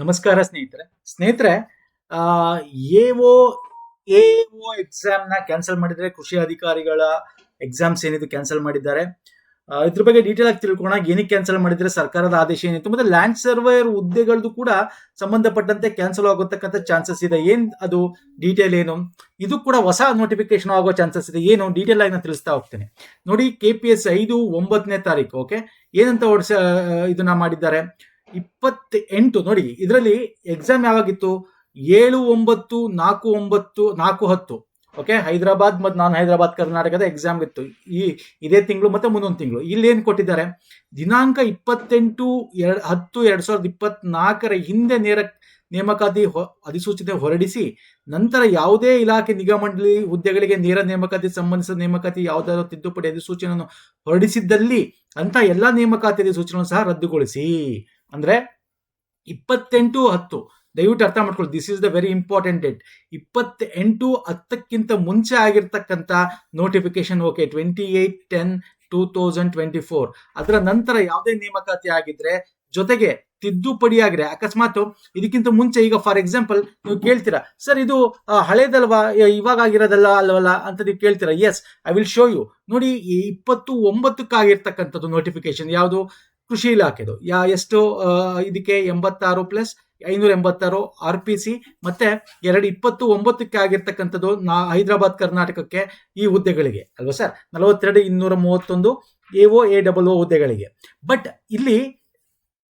ನಮಸ್ಕಾರ ಸ್ನೇಹಿತರೆ. ಸ್ನೇಹಿತರೆ ಎ ಎ ಒ ಎಕ್ಸಾಮ್ನ ಕ್ಯಾನ್ಸಲ್ ಮಾಡಿದರೆ ಕೃಷಿ ಅಧಿಕಾರಿಗಳ ಎಕ್ಸಾಮ್ಸ್ ಏನಿದು ಕ್ಯಾನ್ಸಲ್ ಮಾಡಿದ್ದಾರೆ. ಇದ್ರ ಬಗ್ಗೆ ಡೀಟೇಲ್ ಆಗಿ ತಿಳ್ಕೊಳ್ಳೋಣ. ಏನಕ್ಕೆ ಕ್ಯಾನ್ಸಲ್ ಮಾಡಿದ್ರೆ ಸರ್ಕಾರದ ಆದೇಶ ಏನಿತ್ತು? ಮತ್ತೆ ಲ್ಯಾಂಡ್ ಸರ್ವೇರ್ ಹುದ್ದೆಗಳದ್ದು ಕೂಡ ಸಂಬಂಧಪಟ್ಟಂತೆ ಕ್ಯಾನ್ಸಲ್ ಆಗೋತಕ್ಕಂಥ ಚಾನ್ಸಸ್ ಇದೆ. ಏನ್ ಅದು ಡೀಟೇಲ್ ಏನು? ಇದು ಕೂಡ ಹೊಸ ನೋಟಿಫಿಕೇಶನ್ ಆಗೋ ಚಾನ್ಸಸ್ ಇದೆ. ಏನು? ಡೀಟೇಲ್ ಆಗಿ ನಾನು ತಿಳಿಸ್ತಾ ಹೋಗ್ತೇನೆ. ನೋಡಿ ಕೆ ಪಿ ಎಸ್ ಐದು ಒಂಬತ್ತನೇ ತಾರೀಕು ಓಕೆ ಏನಂತ ಹೊಡ್ಸ ಇದನ್ನ ಮಾಡಿದ್ದಾರೆ? ಇಪ್ಪತ್ತ ಎಂಟು ನೋಡಿ, ಇದರಲ್ಲಿ ಎಕ್ಸಾಮ್ ಯಾವಾಗಿತ್ತು? ಏಳು ಒಂಬತ್ತು, ನಾಲ್ಕು ಒಂಬತ್ತು, ನಾಲ್ಕು ಹತ್ತು. ಓಕೆ ಹೈದರಾಬಾದ್ ಮತ್ತು ನಾನು ಹೈದರಾಬಾದ್ ಕರ್ನಾಟಕದ ಎಕ್ಸಾಮ್ ಇತ್ತು. ಈ, ಇದೇ ತಿಂಗಳು ಮತ್ತೆ ಮುಂದೊಂದು ತಿಂಗಳು. ಇಲ್ಲಿ ಏನು ಕೊಟ್ಟಿದ್ದಾರೆ? ದಿನಾಂಕ ಇಪ್ಪತ್ತೆಂಟು, ಎರಡು, ಹತ್ತು, ಎರಡು ಸಾವಿರದ ಇಪ್ಪತ್ನಾಲ್ಕರ ಹಿಂದೆ ನೇರ ನೇಮಕಾತಿ ಅಧಿಸೂಚನೆ ಹೊರಡಿಸಿ, ನಂತರ ಯಾವುದೇ ಇಲಾಖೆ ನಿಗಮ ಮಂಡಳಿ ಹುದ್ದೆಗಳಿಗೆ ನೇರ ನೇಮಕಾತಿ ಸಂಬಂಧಿಸಿದ ನೇಮಕಾತಿ ಯಾವುದಾದ್ರು ತಿದ್ದುಪಡಿ ಅಧಿಸೂಚನೆಯನ್ನು ಹೊರಡಿಸಿದ್ದಲ್ಲಿ ಅಂತ ಎಲ್ಲ ನೇಮಕಾತಿ ಅಧಿಸೂಚನೆಯನ್ನು ಸಹ ರದ್ದುಗೊಳಿಸಿ. ಅಂದ್ರೆ ಇಪ್ಪತ್ತೆಂಟು ಹತ್ತು. ದಯವಿಟ್ಟು ಅರ್ಥ ಮಾಡ್ಕೊಳ್ಳಿ this is the very important date ಇಪ್ಪತ್ತೆಂಟು ಹತ್ತಕ್ಕಿಂತ ಮುಂಚೆ ಆಗಿರ್ತಕ್ಕಂಥ notification okay twenty eight ten two thousand twenty four ಅದರ ನಂತರ ಯಾವುದೇ ನೇಮಕಾತಿ ಆಗಿದ್ರೆ ಜೊತೆಗೆ ತಿದ್ದುಪಡಿ ಆಗಿದ್ರೆ ಅಕಸ್ಮಾತ್ ಇದಕ್ಕಿಂತ ಮುಂಚೆ ಈಗ ಫಾರ್ ಎಕ್ಸಾಂಪಲ್ ನೀವು ಕೇಳ್ತೀರಾ ಸರ್ ಇದು ಹಳೇದಲ್ವಾ? ಇವಾಗ ಆಗಿರೋದಲ್ಲ ಅಲ್ವಲ್ಲ? ಅಂತ ನೀವು ಕೇಳ್ತೀರಾ. Yes I will show you ನೋಡಿ ಇಪ್ಪತ್ತು ಒಂಬತ್ತಕ್ಕಾಗಿರ್ತಕ್ಕಂಥದ್ದು ನೋಟಿಫಿಕೇಶನ್ ಯಾವುದು? ಕೃಷಿ ಇಲಾಖೆದು. ಯಾ, ಎಷ್ಟು ಇದಕ್ಕೆ ಎಂಬತ್ತಾರು ಪ್ಲಸ್ ಐನೂರ ಎಂಬತ್ತಾರು ಆರ್ ಪಿ ಸಿ ಮತ್ತೆ ಎರಡು ಇಪ್ಪತ್ತು ಒಂಬತ್ತಕ್ಕೆ ಆಗಿರ್ತಕ್ಕಂಥದ್ದು ನಾ, ಹೈದರಾಬಾದ್ ಕರ್ನಾಟಕಕ್ಕೆ ಈ ಹುದ್ದೆಗಳಿಗೆ. ಅಲ್ವಾ ಸರ್? ನಲವತ್ತೆರಡು ಇನ್ನೂರ ಮೂವತ್ತೊಂದು A O A double O ಹುದ್ದೆಗಳಿಗೆ. ಬಟ್ ಇಲ್ಲಿ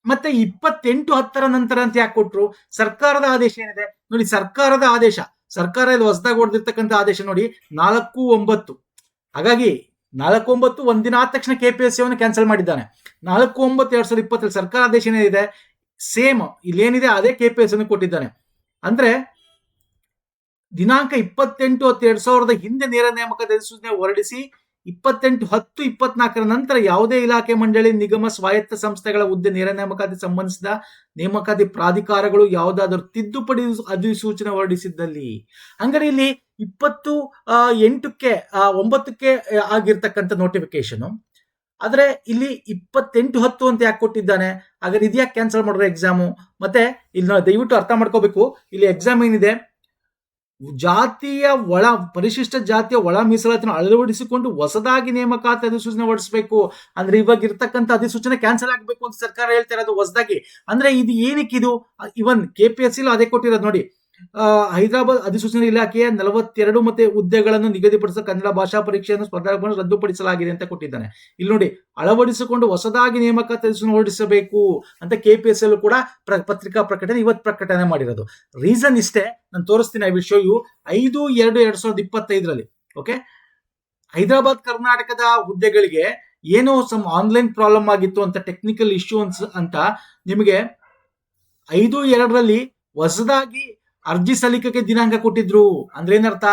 ಮತ್ತೆ ಇಪ್ಪತ್ತೆಂಟು ಹತ್ತರ ನಂತರ ಅಂತ ಯಾಕೆ ಕೊಟ್ಟರು ಸರ್ಕಾರದ ಆದೇಶ ಏನಿದೆ? ನೋಡಿ, ಸರ್ಕಾರದ ಆದೇಶ. ಸರ್ಕಾರ ಇಲ್ಲಿ ಹೊಸದಾಗಿ ಹೊಡೆದಿರ್ತಕ್ಕಂಥ ಆದೇಶ ನೋಡಿ, ನಾಲ್ಕು ಒಂಬತ್ತು. ಹಾಗಾಗಿ ನಾಲ್ಕು ಒಂಬತ್ತು ಒಂದಿನ ಆದ ತಕ್ಷಣ K P S C cancel ಮಾಡಿದ್ದಾನೆ. ನಾಲ್ಕು ಒಂಬತ್ತು ಎರಡ್ ಸಾವಿರದ ಇಪ್ಪತ್ತರಲ್ಲಿ ಸರ್ಕಾರ ಆದೇಶ ಏನಿದೆ? ಸೇಮ್ ಇಲ್ಲೇನಿದೆ, ಅದೇ ಕೆ ಪಿ ಎಸ್ ಅನ್ನು ಕೊಟ್ಟಿದ್ದಾನೆ. ಅಂದ್ರೆ ದಿನಾಂಕ ಇಪ್ಪತ್ತೆಂಟು ಹತ್ತು ಎರಡ್ ಸಾವಿರದ ಹಿಂದೆ ನೇರ ನೇಮಕ ಅಧಿಸೂಚನೆ ಹೊರಡಿಸಿ ಇಪ್ಪತ್ತೆಂಟು ಹತ್ತು ಇಪ್ಪತ್ನಾಲ್ಕರ ನಂತರ ಯಾವುದೇ ಇಲಾಖೆ ಮಂಡಳಿ, ನಿಗಮ, ಸ್ವಾಯತ್ತ ಸಂಸ್ಥೆಗಳ ಹುದ್ದೆ ನೇರ ನೇಮಕಾತಿ ಸಂಬಂಧಿಸಿದ ನೇಮಕಾತಿ ಪ್ರಾಧಿಕಾರಗಳು ಯಾವುದಾದರೂ ತಿದ್ದುಪಡಿ ಅಧಿಸೂಚನೆ ಹೊರಡಿಸಿದ್ದಲ್ಲಿ. ಹಂಗಾರೆ ಇಲ್ಲಿ ಇಪ್ಪತ್ತು ಎಂಟಕ್ಕೆ ಒಂಬತ್ತಕ್ಕೆ ಆಗಿರ್ತಕ್ಕಂಥ ನೋಟಿಫಿಕೇಶನ್ ಆದರೆ ಇಲ್ಲಿ ಇಪ್ಪತ್ತೆಂಟು ಹತ್ತು ಅಂತ ಯಾಕೆ ಕೊಟ್ಟಿದ್ದಾನೆ? ಹಾಗಾದ್ರೆ ಇದ್ಯಾಕೆ ಕ್ಯಾನ್ಸಲ್ ಮಾಡಿದ್ರೆ ಎಕ್ಸಾಮು ಮತ್ತೆ ಇಲ್ಲಿ ದಯವಿಟ್ಟು ಅರ್ಥ ಮಾಡ್ಕೋಬೇಕು. ಇಲ್ಲಿ ಎಕ್ಸಾಮ್ ಏನಿದೆ? ಜಾತಿಯ ಒಳ, ಪರಿಶಿಷ್ಟ ಜಾತಿಯ ಒಳ ಮೀಸಲಾತಿನ ಅಳವಡಿಸಿಕೊಂಡು ಹೊಸದಾಗಿ ನೇಮಕಾತಿ ಅಧಿಸೂಚನೆ ಹೊರಡಿಸಬೇಕು. ಅಂದ್ರೆ ಇವಾಗ ಇರ್ತಕ್ಕಂಥ ಅಧಿಸೂಚನೆ ಕ್ಯಾನ್ಸಲ್ ಆಗಬೇಕು ಅಂತ ಸರ್ಕಾರ ಹೇಳ್ತಾ ಇರೋದು ಹೊಸದಾಗಿ. ಅಂದ್ರೆ ಇದು ಏನಕ್ಕೆ ಇದು? ಇವನ್ ಕೆ ಪಿ ಎಸ್ ಅದೇ ಕೊಟ್ಟಿರೋದು ನೋಡಿ. ಹೈದರಾಬಾದ್ ಅಧಿಸೂಚನೆ ಇಲಾಖೆಯ ನಲವತ್ತೆರಡು ಮತ್ತೆ ಹುದ್ದೆಗಳನ್ನು ನಿಗದಿಪಡಿಸಿದ ಕನ್ನಡ ಭಾಷಾ ಪರೀಕ್ಷೆಯನ್ನು ಸ್ಪರ್ಧಾತ್ಮಕ ರದ್ದುಪಡಿಸಲಾಗಿದೆ ಅಂತ ಕೊಟ್ಟಿದ್ದಾನೆ ಇಲ್ಲಿ ನೋಡಿ, ಅಳವಡಿಸಿಕೊಂಡು ಹೊಸದಾಗಿ ನೇಮಕಾತಿ ಹೊರಡಿಸಬೇಕು ಅಂತ ಕೆ ಪಿ ಎಸ್ ಕೂಡ ಪತ್ರಿಕಾ ಪ್ರಕಟಣೆ ಇವತ್ತು ಪ್ರಕಟಣೆ ಮಾಡಿರೋದು. ರೀಸನ್ ಇಷ್ಟೇ, ನಾನು ತೋರಿಸ್ತೀನಿ ಐ ವಿಲ್ ಶೋ ಯು ಐದು, ಎರಡು, ಎರಡ್ ಸಾವಿರದ ಇಪ್ಪತ್ತೈದರಲ್ಲಿ ಓಕೆ ಹೈದರಾಬಾದ್ ಕರ್ನಾಟಕದ ಹುದ್ದೆಗಳಿಗೆ ಏನೋ ಸಮ್ ಆನ್ಲೈನ್ ಪ್ರಾಬ್ಲಮ್ ಆಗಿತ್ತು ಅಂತ ಟೆಕ್ನಿಕಲ್ ಇಶ್ಯೂ ಅಂತ ನಿಮಗೆ ಐದು, ಎರಡರಲ್ಲಿ ಹೊಸದಾಗಿ ಅರ್ಜಿ ಸಲ್ಲಿಕೆಗೆ ದಿನಾಂಕ ಕೊಟ್ಟಿದ್ರು. ಅಂದ್ರೆ ಏನರ್ಥ?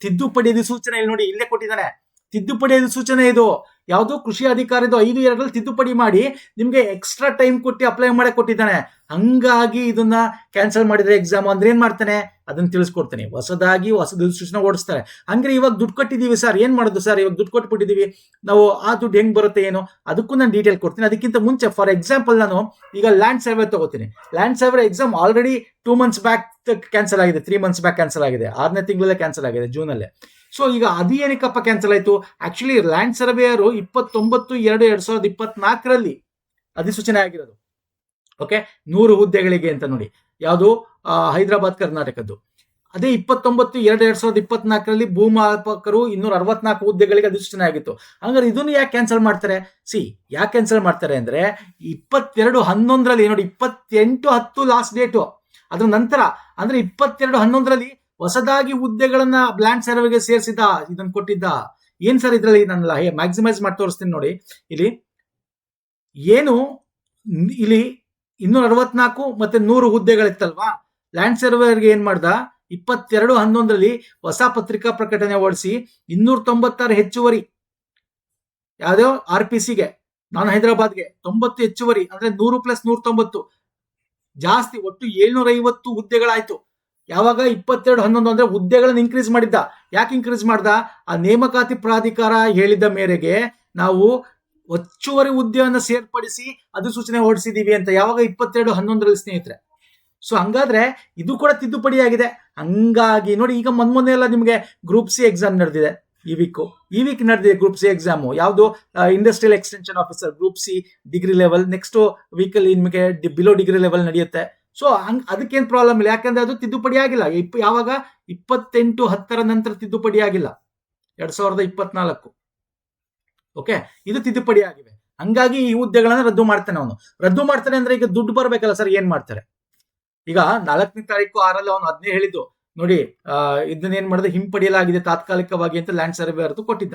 ತಿದ್ದುಪಡಿ ಅಧಿಸೂಚನೆ ಇಲ್ಲಿ ನೋಡಿ, ಇಲ್ಲೇ ಕೊಟ್ಟಿದ್ದಾನೆ. ತಿದ್ದುಪಡಿ ಅಧಿಸೂಚನೆ ಇದು. ಯಾವುದು ಕೃಷಿ ಅಧಿಕಾರಿದು ಐದು ಎರಡರಲ್ಲಿ ತಿದ್ದುಪಡಿ ಮಾಡಿ ನಿಮಗೆ ಎಕ್ಸ್ಟ್ರಾ ಟೈಮ್ ಕೊಟ್ಟು ಅಪ್ಲೈ ಮಾಡಿ ಕೊಟ್ಟಿದ್ದಾನೆ. ಹಂಗಾಗಿ ಇದನ್ನ ಕ್ಯಾನ್ಸಲ್ ಮಾಡಿದ್ರೆ ಎಕ್ಸಾಮ್ ಅಂದ್ರೆ ಏನ್ ಮಾಡ್ತಾನೆ? ಅದನ್ನ ತಿಳಿಸ್ಕೊಡ್ತೇನೆ. ಹೊಸದಾಗಿ ಹೊಸ ಸೂಚನೆ ಓಡಿಸ್ತಾರೆ. ಹಂಗ್ರೆ ಇವಾಗ ದುಡ್ಡು ಕೊಟ್ಟಿದ್ದೀವಿ ಸರ್ ಏನ್ ಮಾಡೋದು ಸರ್ ಇವಾಗ ದುಡ್ಡು ಕೊಟ್ಬಿಟ್ಟಿದೀವಿ ನಾವು ಆ ದುಡ್ಡು ಹೆಂಗ್ ಬರುತ್ತೆ ಏನು? ಅದಕ್ಕೂ ನಾನು ಡೀಟೇಲ್ ಕೊಡ್ತೀನಿ. ಅದಕ್ಕಿಂತ ಮುಂಚೆ ಫಾರ್ ಎಕ್ಸಾಂಪಲ್ ನಾನು ಈಗ ಲ್ಯಾಂಡ್ ಸರ್ವೆ ತಗೋತೀನಿ. Land survey exam already two months back cancel ಆಗಿದೆ. ತ್ರೀ ಮಂತ್ಸ್ ಬ್ಯಾಕ್ ಕ್ಯಾನ್ಸಲ್ ಆಗಿದೆ. ಆರನೇ ತಿಂಗಳಲ್ಲೇ ಕ್ಯಾನ್ಸಲ್ ಆಗಿದೆ ಜೂನಲ್ಲೇ ಸೊ ಈಗ ಅದು ಏನಕ್ಕಪ್ಪ ಕ್ಯಾನ್ಸಲ್ ಆಯ್ತು. ಆ್ಯಕ್ಚುಲಿ ಲ್ಯಾಂಡ್ ಸರ್ವೇಯರು ಇಪ್ಪತ್ತೊಂಬತ್ತು ಎರಡು ಎರಡು ಸಾವಿರದ ಇಪ್ಪತ್ನಾಲ್ಕರಲ್ಲಿ ಅಧಿಸೂಚನೆ ಆಗಿರೋದು. ಓಕೆ ನೂರು ಹುದ್ದೆಗಳಿಗೆ ಅಂತ ನೋಡಿ. ಯಾವುದು? ಹೈದರಾಬಾದ್, ಕರ್ನಾಟಕದ್ದು. ಅದೇ ಇಪ್ಪತ್ತೊಂಬತ್ತು ಎರಡು ಎರಡ್ ಸಾವಿರದ ಇಪ್ಪತ್ನಾಲ್ಕರಲ್ಲಿ ಭೂಮಾಪಕರು ಇನ್ನೂರ ಅರವತ್ನಾಲ್ಕು ಹುದ್ದೆಗಳಿಗೆ ಅಧಿಸೂಚನೆ ಆಗಿತ್ತು. ಹಂಗಾರೆ ಇದನ್ನು ಯಾಕೆ ಕ್ಯಾನ್ಸಲ್ ಮಾಡ್ತಾರೆ? ಸಿ ಯಾಕೆ ಕ್ಯಾನ್ಸಲ್ ಮಾಡ್ತಾರೆ ಅಂದ್ರೆ ಇಪ್ಪತ್ತೆರಡು ಹನ್ನೊಂದರಲ್ಲಿ ನೋಡಿ, ಇಪ್ಪತ್ತೆಂಟು ಹತ್ತು ಲಾಸ್ಟ್ ಡೇಟು ಅದ್ರ ನಂತರ, ಅಂದ್ರೆ ಇಪ್ಪತ್ತೆರಡು ಹನ್ನೊಂದರಲ್ಲಿ ಹೊಸದಾಗಿ ಹುದ್ದೆಗಳನ್ನ ಬ್ಲ್ಯಾಂಡ್ ಸರ್ವೆಗೆ ಸೇರಿಸಿದ ಇದನ್ನ ಕೊಟ್ಟಿದ್ದ. ಏನ್ ಸರ್ ಇದ್ರಲ್ಲಿ ನಾನು ಮ್ಯಾಕ್ಸಿಮೈಸ್ ಮಾಡಿ ತೋರಿಸ್ತೀನಿ ನೋಡಿ. ಇಲ್ಲಿ ಏನು ಇಲ್ಲಿ ಇನ್ನೂರ ಅರವತ್ನಾಲ್ಕು ಮತ್ತೆ ನೂರು ಹುದ್ದೆಗಳಿತ್ತಲ್ವಾ? ಲ್ಯಾಂಡ್ ಸರ್ವೇರ್ಗೆ ಏನ್ ಮಾಡ್ದ? ಇಪ್ಪತ್ತೆರಡು ಹನ್ನೊಂದರಲ್ಲಿ ಹೊಸ ಪತ್ರಿಕಾ ಪ್ರಕಟಣೆ ಹೊರಡಿಸಿ ಇನ್ನೂರ ತೊಂಬತ್ತಾರು ಹೆಚ್ಚುವರಿ. ಯಾವ್ದೋ ಆರ್ ಪಿ ಸಿಗೆ, ನಾನು ಹೈದರಾಬಾದ್ಗೆ, ತೊಂಬತ್ತು ಹೆಚ್ಚುವರಿ, ಅಂದ್ರೆ ನೂರು ಪ್ಲಸ್ ನೂರ ತೊಂಬತ್ತು ಜಾಸ್ತಿ, ಒಟ್ಟು ಏಳ್ನೂರ ಐವತ್ತು ಹುದ್ದೆಗಳಾಯ್ತು. ಯಾವಾಗ ಇಪ್ಪತ್ತೆರಡು ಹನ್ನೊಂದು ಅಂದರೆ ಹುದ್ದೆಗಳನ್ನು ಇನ್ಕ್ರೀಸ್ ಮಾಡಿದ್ದ. ಯಾಕೆ ಇನ್ಕ್ರೀಸ್ ಮಾಡ್ದ? ಆ ನೇಮಕಾತಿ ಪ್ರಾಧಿಕಾರ ಹೇಳಿದ ಮೇರೆಗೆ ನಾವು ಹೆಚ್ಚುವರಿ ಹುದ್ದೆಯನ್ನು ಸೇರ್ಪಡಿಸಿ ಅಧಿಸೂಚನೆ ಹೊರಡಿಸಿದ್ದೀವಿ ಅಂತ ಯಾವಾಗ ಇಪ್ಪತ್ತೆರಡು ಹನ್ನೊಂದರಲ್ಲಿ ಸ್ನೇಹಿತರೆ. ಸೊ ಹಂಗಾದ್ರೆ ಇದು ಕೂಡ ತಿದ್ದುಪಡಿ ಆಗಿದೆ ಹಂಗಾಗಿ ನೋಡಿ ಈಗ ಮೊನ್ನೆ ಎಲ್ಲ ನಿಮಗೆ ಗ್ರೂಪ್ ಸಿ ಎಕ್ಸಾಮ್ ನಡೆದಿದೆ. ಈ ವೀಕು ಈ ವೀಕ್ ನಡೆದಿದೆ ಗ್ರೂಪ್ ಸಿ ಎಕ್ಸಾಮು ಯಾವುದು? Industrial extension officer group C degree level next ವೀಕಲ್ಲಿ ನಿಮಗೆ ಬಿಲೋ ಡಿಗ್ರಿ ಲೆವೆಲ್ ನಡೆಯುತ್ತೆ. ಸೊ ಹಂಗ್ ಅದಕ್ಕೇನು ಪ್ರಾಬ್ಲಮ್ ಇಲ್ಲ. ಯಾಕಂದ್ರೆ ಅದು ತಿದ್ದುಪಡಿ ಆಗಿಲ್ಲ. ಇಪ್ ಯಾವಾಗ? ಇಪ್ಪತ್ತೆಂಟು ಹತ್ತರ ನಂತರ ತಿದ್ದುಪಡಿ ಆಗಿಲ್ಲ. ಎರಡ್ ಸಾವಿರದ ಇಪ್ಪತ್ನಾಲ್ಕು. ಓಕೆ ಇದು ತಿದ್ದುಪಡಿ ಆಗಿವೆ. ಹಂಗಾಗಿ ಈ ಹುದ್ದೆಗಳನ್ನ ರದ್ದು ಮಾಡ್ತಾನೆ ಅವನು. ರದ್ದು ಮಾಡ್ತಾನೆ ಅಂದ್ರೆ ಈಗ ದುಡ್ಡು ಬರ್ಬೇಕಲ್ಲ ಸರ್, ಏನ್ ಮಾಡ್ತಾರೆ? ಈಗ ನಾಲ್ಕನೇ ತಾರೀಕು ಆರಲ್ಲಿ ಅವನು ಅದನ್ನೇ ಹೇಳಿದ್ದು. ನೋಡಿ ಇದನ್ನೇನು ಇದನ್ನ ಏನ್ ಮಾಡಿದ್ರೆ ಹಿಂಪಡೆಯಲಾಗಿದೆ ತಾತ್ಕಾಲಿಕವಾಗಿ ಅಂತ ಲ್ಯಾಂಡ್ ಸರ್ವೆ ಅರ್ದು ಕೊಟ್ಟಿದ್ದ.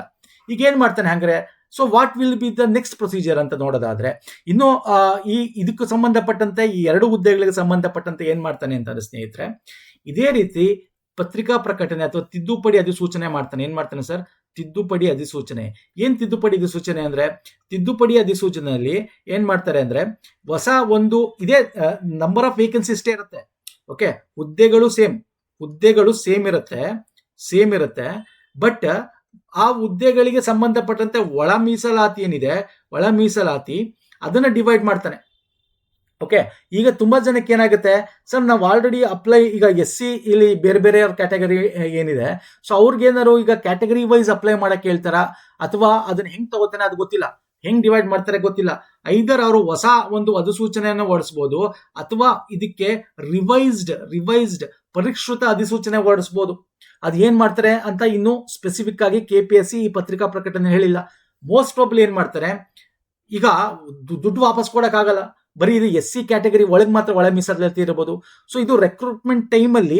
ಈಗ ಏನ್ ಮಾಡ್ತಾನೆ ಹಂಗಾರೆ? So what will be the next procedure ಅಂತ ನೋಡೋದಾದ್ರೆ, ಇನ್ನು ಈ ಇದಕ್ಕೆ ಸಂಬಂಧಪಟ್ಟಂತೆ, ಈ ಎರಡು ಹುದ್ದೆಗಳಿಗೆ ಸಂಬಂಧಪಟ್ಟಂತೆ ಏನ್ ಮಾಡ್ತಾನೆ ಅಂತಂದ್ರೆ ಸ್ನೇಹಿತರೆ, ಇದೇ ರೀತಿ ಪತ್ರಿಕಾ ಪ್ರಕಟಣೆ ಅಥವಾ ತಿದ್ದುಪಡಿ ಅಧಿಸೂಚನೆ ಮಾಡ್ತಾನೆ. ಏನ್ ಮಾಡ್ತಾನೆ ಸರ್? ತಿದ್ದುಪಡಿ ಅಧಿಸೂಚನೆ. ಏನ್ ತಿದ್ದುಪಡಿ ಅಧಿಸೂಚನೆ ಅಂದ್ರೆ? ತಿದ್ದುಪಡಿ ಅಧಿಸೂಚನೆಯಲ್ಲಿ ಏನ್ ಮಾಡ್ತಾರೆ ಅಂದ್ರೆ, ಹೊಸ ಒಂದು, ಇದೇ ನಂಬರ್ ಆಫ್ ವೇಕೆನ್ಸಿ ಇಷ್ಟೇ ಇರುತ್ತೆ. ಓಕೆ ಹುದ್ದೆಗಳು ಸೇಮ್ ಹುದ್ದೆಗಳು ಸೇಮ್ ಇರುತ್ತೆ ಸೇಮ್ ಇರುತ್ತೆ ಬಟ್ ಆ ಹುದ್ದೆಗಳಿಗೆ ಸಂಬಂಧಪಟ್ಟಂತೆ ಒಳ ಮೀಸಲಾತಿ ಏನಿದೆ, ಒಳ ಮೀಸಲಾತಿ ಅದನ್ನ ಡಿವೈಡ್ ಮಾಡ್ತಾನೆ. ಓಕೆ ಈಗ ತುಂಬಾ ಜನಕ್ಕೆ ಏನಾಗುತ್ತೆ? ಸರ್ ನಾವು ಆಲ್ರೆಡಿ ಅಪ್ಲೈ ಈಗ ಎಸ್ ಸಿ ಇಲ್ಲಿ ಬೇರೆ ಬೇರೆ ಕ್ಯಾಟಗರಿ ಏನಿದೆ. ಸೊ ಅವ್ರಿಗೇನಾದ್ರು ಈಗ ಕ್ಯಾಟಗರಿ ವೈಸ್ ಅಪ್ಲೈ ಮಾಡಕ್ ಹೇಳ್ತಾರ? ಅಥವಾ ಅದನ್ನ ಹೆಂಗ್ ತಗೋತಾನೆ ಅದು ಗೊತ್ತಿಲ್ಲ. ಹೆಂಗ್ ಡಿವೈಡ್ ಮಾಡ್ತಾರೆ ಗೊತ್ತಿಲ್ಲ. ಐದರ್ ಅವರು ಹೊಸ ಒಂದು ಅಧಿಸೂಚನೆಯನ್ನು ಹೊರಡಿಸ್ಬೋದು ಅಥವಾ ಇದಕ್ಕೆ ರಿವೈಸ್ಡ್ ರಿವೈಸ್ಡ್ ಪರಿಷ್ಕೃತ ಅಧಿಸೂಚನೆ ಹೊರಡಿಸ್ಬೋದು. ಅದು ಏನ್ ಮಾಡ್ತಾರೆ ಅಂತ ಇನ್ನು ಸ್ಪೆಸಿಫಿಕ್ ಆಗಿ ಕೆ ಪಿ ಎಸ್ ಸಿ ಈ ಪತ್ರಿಕಾ ಪ್ರಕಟಣೆ ಹೇಳಿಲ್ಲ. ಮೋಸ್ಟ್ ಪ್ರಾಬ್ಲಿ ಏನ್ ಮಾಡ್ತಾರೆ, ಈಗ ದುಡ್ಡು ವಾಪಸ್ ಕೊಡಕ್ಕಾಗಲ್ಲ. ಬರೀ ಇದು ಎಸ್ ಸಿ ಕ್ಯಾಟಗರಿ ಒಳಗೆ ಮಾತ್ರ ಒಳ ಮೀಸಲಾತಿ ಇರಬಹುದು ಸೊ ಇದು ರೆಕ್ರೂಟ್ಮೆಂಟ್ ಟೈಮಲ್ಲಿ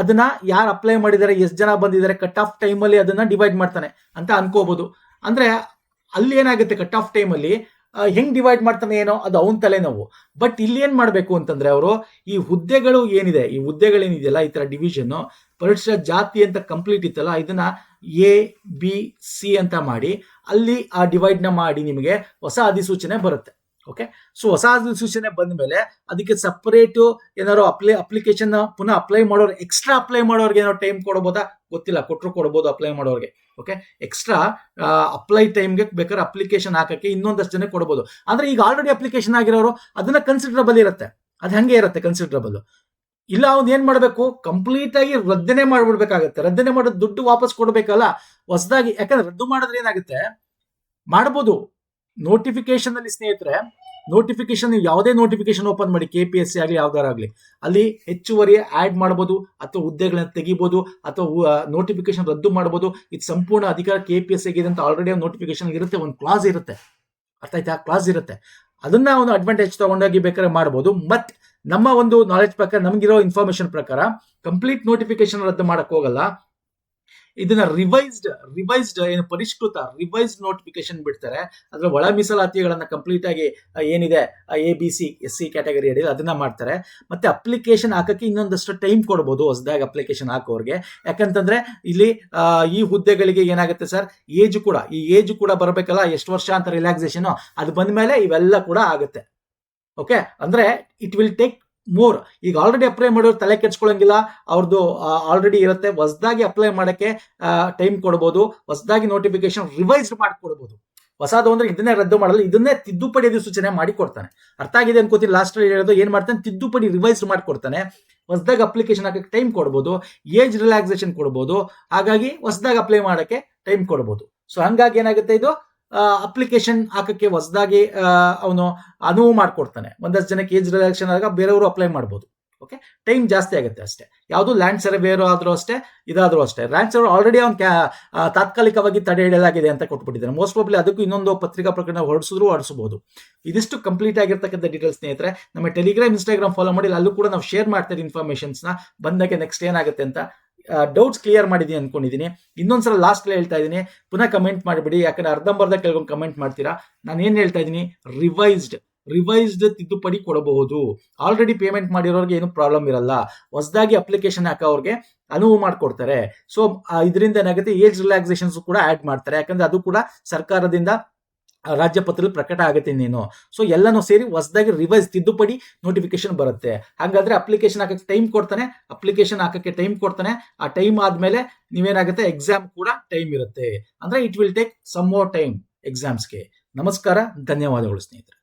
ಅದನ್ನ ಯಾರು ಅಪ್ಲೈ ಮಾಡಿದ್ದಾರೆ ಎಷ್ಟು ಜನ ಬಂದಿದ್ದಾರೆ ಕಟ್ ಆಫ್ ಟೈಮಲ್ಲಿ ಅದನ್ನ ಡಿವೈಡ್ ಮಾಡ್ತಾನೆ ಅಂತ ಅನ್ಕೋಬಹುದು ಅಂದ್ರೆ ಅಲ್ಲಿ ಏನಾಗುತ್ತೆ ಕಟ್ ಆಫ್ ಟೈಮಲ್ಲಿ ಹೆಂಗ್ ಡಿವೈಡ್ ಮಾಡ್ತಾನೆ ಏನೋ ಅದು ಅವನ ತಲೆನೋವು ಬಟ್ ಇಲ್ಲಿ ಏನ್ ಮಾಡಬೇಕು ಅಂತಂದ್ರೆ ಅವರು, ಈ ಹುದ್ದೆಗಳು ಏನಿದೆ, ಈ ಹುದ್ದೆಗಳೇನಿದೆಯಲ್ಲ ಈ ತರ ಡಿವಿಷನ್ ಪರಿಶಿಷ್ಟ ಜಾತಿ ಅಂತ ಕಂಪ್ಲೀಟ್ ಇತ್ತಲ್ಲ, ಇದನ್ನ ಎ ಬಿ ಸಿ ಅಂತ ಮಾಡಿ, ಅಲ್ಲಿ ಆ ಡಿವೈಡ್ನ ಮಾಡಿ ನಿಮಗೆ ಹೊಸ ಅಧಿಸೂಚನೆ ಬರುತ್ತೆ. ಓಕೆ ಸೊ ಹೊಸ ಅಧಿಸೂಚನೆ ಬಂದ ಮೇಲೆ ಅದಕ್ಕೆ ಸಪ್ರೇಟು ಏನಾದ್ರು ಅಪ್ಲೈ ಅಪ್ಲಿಕೇಶನ್ ಪುನಃ ಅಪ್ಲೈ ಮಾಡೋರು ಎಕ್ಸ್ಟ್ರಾ ಅಪ್ಲೈ ಮಾಡೋರ್ಗೆ ಏನೋ ಟೈಮ್ ಕೊಡ್ಬೋದಾ? ಗೊತ್ತಿಲ್ಲ ಕೊಟ್ಟರು ಕೊಡ್ಬೋದು ಅಪ್ಲೈ ಮಾಡೋರ್ಗೆ. ಓಕೆ ಎಕ್ಸ್ಟ್ರಾ ಅಪ್ಲೈ ಟೈಮ್ಗೆ ಬೇಕಾದ್ರೆ ಅಪ್ಲಿಕೇಶನ್ ಹಾಕಕ್ಕೆ ಇನ್ನೊಂದಷ್ಟು ಜನ ಕೊಡ್ಬೋದು. ಅಂದ್ರೆ ಈಗ ಆಲ್ರೆಡಿ ಅಪ್ಲಿಕೇಶನ್ ಆಗಿರೋರು ಅದನ್ನ ಕನ್ಸಿಡರಬಲ್ ಇರುತ್ತೆ. ಅದು ಹಂಗೆ ಇರುತ್ತೆ ಕನ್ಸಿಡರಬಲ್ ಇಲ್ಲ, ಅವ್ನು ಏನು ಮಾಡಬೇಕು? ಕಂಪ್ಲೀಟ್ ಆಗಿ ರದ್ದನೆ ಮಾಡ್ಬಿಡ್ಬೇಕಾಗತ್ತೆ. ರದ್ದನೆ ಮಾಡೋದು ದುಡ್ಡು ವಾಪಸ್ ಕೊಡಬೇಕಲ್ಲ? ಹೊಸದಾಗಿ. ಯಾಕಂದ್ರೆ ರದ್ದು ಮಾಡಿದ್ರೆ ಏನಾಗುತ್ತೆ? ಮಾಡ್ಬೋದು. ನೋಟಿಫಿಕೇಶನ್ ಅಲ್ಲಿ ಸ್ನೇಹಿತರೆ ನೋಟಿಫಿಕೇಶನ್ ನೀವು ಯಾವುದೇ ನೋಟಿಫಿಕೇಶನ್ ಓಪನ್ ಮಾಡಿ ಕೆ ಪಿ ಎಸ್ ಸಿ ಆಗಲಿ ಯಾವ್ದಾರಾಗಲಿ ಅಲ್ಲಿ ಹೆಚ್ಚುವರಿ ಆ್ಯಡ್ ಮಾಡ್ಬೋದು, ಅಥವಾ ಹುದ್ದೆಗಳನ್ನ ತೆಗಿಬೋದು, ಅಥವಾ ನೋಟಿಫಿಕೇಶನ್ ರದ್ದು ಮಾಡ್ಬೋದು. ಇದು ಸಂಪೂರ್ಣ ಅಧಿಕಾರ ಕೆ ಪಿ ಎಸ್ ಸಿ ಅಂತ ಆಲ್ರೆಡಿ ಒಂದು ನೋಟಿಫಿಕೇಶನ್ ಇರುತ್ತೆ, ಒಂದು ಕ್ಲಾಸ್ ಇರುತ್ತೆ. ಅರ್ಥ ಆಯ್ತಾ? ಕ್ಲಾಸ್ ಇರುತ್ತೆ. ಅದನ್ನ ಒಂದು ಅಡ್ವಾಂಟೇಜ್ ತಗೊಂಡೋಗಿ ಬೇಕಾದ್ರೆ ಮಾಡ್ಬೋದು. ಬಟ್ ನಮ್ಮ ಒಂದು ನಾಲೆಜ್ ಪ್ರಕಾರ, ನಮಗಿರೋ ಇನ್ಫಾರ್ಮೇಶನ್ ಪ್ರಕಾರ ಕಂಪ್ಲೀಟ್ ನೋಟಿಫಿಕೇಶನ್ ರದ್ದು ಮಾಡಕ್ ಹೋಗಲ್ಲ. ಇದನ್ನ ರಿವೈಸ್ಡ್ ರಿವೈಸ್ಡ್ ಏನು ಪರಿಷ್ಕೃತ ರಿವೈಸ್ಡ್ ನೋಟಿಫಿಕೇಶನ್ ಬಿಡ್ತಾರೆ. ಅದರ ಒಳ ಮೀಸಲಾತಿಗಳನ್ನ ಕಂಪ್ಲೀಟ್ ಆಗಿ ಏನಿದೆ A B C S C category ಅಡಿ ಅದನ್ನ ಮಾಡ್ತಾರೆ. ಮತ್ತೆ ಅಪ್ಲಿಕೇಶನ್ ಹಾಕಕ್ಕೆ ಇನ್ನೊಂದಷ್ಟು ಟೈಮ್ ಕೊಡ್ಬೋದು, ಹೊಸದಾಗಿ ಅಪ್ಲಿಕೇಶನ್ ಹಾಕೋರ್ಗೆ. ಯಾಕಂತಂದ್ರೆ ಇಲ್ಲಿ ಈ ಹುದ್ದೆಗಳಿಗೆ ಏನಾಗುತ್ತೆ ಸರ್? ಏಜ್ ಕೂಡ, ಈ ಏಜ್ ಕೂಡ ಬರಬೇಕಲ್ಲ, ಎಷ್ಟು ವರ್ಷ ಅಂತ ರಿಲ್ಯಾಕ್ಸೇಷನ್ ಅದು ಬಂದ ಮೇಲೆ ಇವೆಲ್ಲ ಕೂಡ ಆಗುತ್ತೆ. ಓಕೆ ಅಂದ್ರೆ ಇಟ್ ವಿಲ್ ಟೇಕ್ ಮೋರ್ ಈಗ ಆಲ್ರೆಡಿ ಅಪ್ಲೈ ಮಾಡೋರು ತಲೆ ಕೆಡ್ಸ್ಕೊಳಂಗಿಲ್ಲ ಅವ್ರದ್ದು ಆಲ್ರೆಡಿ ಇರುತ್ತೆ. ಹೊಸದಾಗಿ ಅಪ್ಲೈ ಮಾಡಕ್ಕೆ ಟೈಮ್ ಕೊಡ್ಬೋದು. ಹೊಸದಾಗಿ ನೋಟಿಫಿಕೇಶನ್ ರಿವೈಸ್ ಮಾಡಿಕೊಡ್ಬೋದು. ಹೊಸದು ಅಂದ್ರೆ ಇದನ್ನೇ ರದ್ದು ಮಾಡಲ್ಲ, ಇದನ್ನೇ ತಿದ್ದುಪಡಿ ಅಧಿಸೂಚನೆ ಮಾಡಿ ಕೊಡ್ತಾನೆ. ಅರ್ಥ ಆಗಿದೆ ಅನ್ಕೋತೀನಿ ಲಾಸ್ಟ್ ಅಲ್ಲಿ ಹೇಳೋದು ಏನ್ ಮಾಡ್ತಾನೆ? ತಿದ್ದುಪಡಿ ರಿವೈಸ್ ಮಾಡಿಕೊಡ್ತಾನೆ ಹೊಸದಾಗಿ ಅಪ್ಲಿಕೇಶನ್ ಹಾಕಕ್ಕೆ ಟೈಮ್ ಕೊಡ್ಬೋದು. ಏಜ್ ರಿಲ್ಯಾಕ್ಸೇಷನ್ ಕೊಡ್ಬೋದು. ಹಾಗಾಗಿ ಹೊಸದಾಗಿ ಅಪ್ಲೈ ಮಾಡೋಕ್ಕೆ ಟೈಮ್ ಕೊಡ್ಬೋದು. ಸೊ ಹಂಗಾಗಿ ಏನಾಗುತ್ತೆ ಇದು? ಅಪ್ಲಿಕೇಶನ್ ಹಾಕಕ್ಕೆ ಹೊಸದಾಗಿ ಅವನು ಅನುವು ಮಾಡಿಕೊಡ್ತಾನೆ. ಒಂದಷ್ಟು ಜನಕ್ಕೆ ಏಜ್ ರಿಲ್ಯಾಕ್ಸೇಷನ್ ಆದಾಗ ಬೇರೆಯವರು ಅಪ್ಲೈ ಮಾಡ್ಬೋದು. ಓಕೆ ಟೈಮ್ ಜಾಸ್ತಿ ಆಗುತ್ತೆ ಅಷ್ಟೇ. ಯಾವುದು ಲ್ಯಾಂಡ್ ಸರ್ವೇರು ಆದರೂ ಅಷ್ಟೇ, ಇದಾದರೂ ಅಷ್ಟೇ. ಲ್ಯಾಂಡ್ ಸರ್ವೆ ಆಲ್ರೆಡಿ ಅವ್ನು ತಾತ್ಕಾಲಿಕವಾಗಿ ತಡೆ ಹಿಡಿಯಲಾಗಿದೆ ಅಂತ ಕೊಟ್ಬಿಟ್ಟಿದ್ದಾರೆ ಮೋಸ್ಟ್ ಪ್ರಾಬ್ಲಿ ಅದಕ್ಕೂ ಇನ್ನೊಂದು ಪತ್ರಿಕಾ ಪ್ರಕರಣ ಹೊರಡಿಸಿದ್ರು ಹೊರಡಿಸಬಹುದು. ಇದಿಷ್ಟು ಕಂಪ್ಲೀಟ್ ಆಗಿರ್ತಕ್ಕಂಥ ಡೀಟೇಲ್ಸ್ ಸ್ನೇಹಿತರೆ, ನಮ್ಮ ಟೆಲಿಗ್ರಾಮ್ ಇನ್ಸ್ಟಾಗ್ರಾಮ್ ಫಾಲೋ ಮಾಡಿ, ಅಲ್ಲೂ ಕೂಡ ನಾವು ಶೇರ್ ಮಾಡ್ತಾರೆ ಇನ್ಫಾರ್ಮೇಷನ್ಸ್ನ ಬಂದಾಗೆ ನೆಕ್ಸ್ಟ್ ಏನಾಗುತ್ತೆ ಅಂತ ಡೌಟ್ಸ್ ಕ್ಲಿಯರ್ ಮಾಡಿದೀನಿ ಅನ್ಕೊಂಡಿದ್ದೀನಿ ಇನ್ನೊಂದ್ಸಲ ಲಾಸ್ಟ್ ಹೇಳ್ತಾ ಇದ್ದೀನಿ ಪುನಃ ಕಮೆಂಟ್ ಮಾಡಿಬಿಡಿ. ಯಾಕಂದ್ರೆ ಅರ್ಧಂಬರ್ಧ ಕೆಳಗೊಂಡು ಕಮೆಂಟ್ ಮಾಡ್ತೀರಾ? ನಾನು ಏನು ಹೇಳ್ತಾ ಇದ್ದೀನಿ ರಿವೈಸ್ಡ್ ರಿವೈಸ್ಡ್ ತಿದ್ದುಪಡಿ ಕೊಡಬಹುದು. ಆಲ್ರೆಡಿ ಪೇಮೆಂಟ್ ಮಾಡಿರೋರಿಗೆ ಏನು ಪ್ರಾಬ್ಲಮ್ ಇರಲ್ಲ. ಹೊಸದಾಗಿ ಅಪ್ಲಿಕೇಶನ್ ಹಾಕೋರ್ಗೆ ಅನುವು ಮಾಡಿಕೊಡ್ತಾರೆ. ಸೊ ಇದರಿಂದ ಏನಾಗುತ್ತೆ? ಏಜ್ ರಿಲ್ಯಾಕ್ಸೇಷನ್ಸ್ ಕೂಡ ಆಡ್ ಮಾಡ್ತಾರೆ. ಯಾಕಂದ್ರೆ ಅದು ಕೂಡ ಸರ್ಕಾರದಿಂದ ರಾಜ್ಯ ಪತ್ರದಲ್ಲಿ ಪ್ರಕಟ ಆಗುತ್ತೆ ನೀನು ಸೊ ಎಲ್ಲನೂ ಸೇರಿ ಹೊಸದಾಗಿ ರಿವೈಸ್ ತಿದ್ದುಪಡಿ ನೋಟಿಫಿಕೇಶನ್ ಬರುತ್ತೆ. ಹಾಗಾದ್ರೆ ಅಪ್ಲಿಕೇಶನ್ ಹಾಕಕ್ಕೆ ಟೈಮ್ ಕೊಡ್ತಾನೆ ಅಪ್ಲಿಕೇಶನ್ ಹಾಕಕ್ಕೆ ಟೈಮ್ ಕೊಡ್ತಾನೆ. ಆ ಟೈಮ್ ಆದ್ಮೇಲೆ ನೀವೇನಾಗುತ್ತೆ ಎಕ್ಸಾಮ್ ಕೂಡ ಟೈಮ್ ಇರುತ್ತೆ. ಅಂದ್ರೆ it will take some more time ಎಕ್ಸಾಮ್ಸ್ಗೆ ನಮಸ್ಕಾರ, ಧನ್ಯವಾದಗಳು ಸ್ನೇಹಿತರೆ.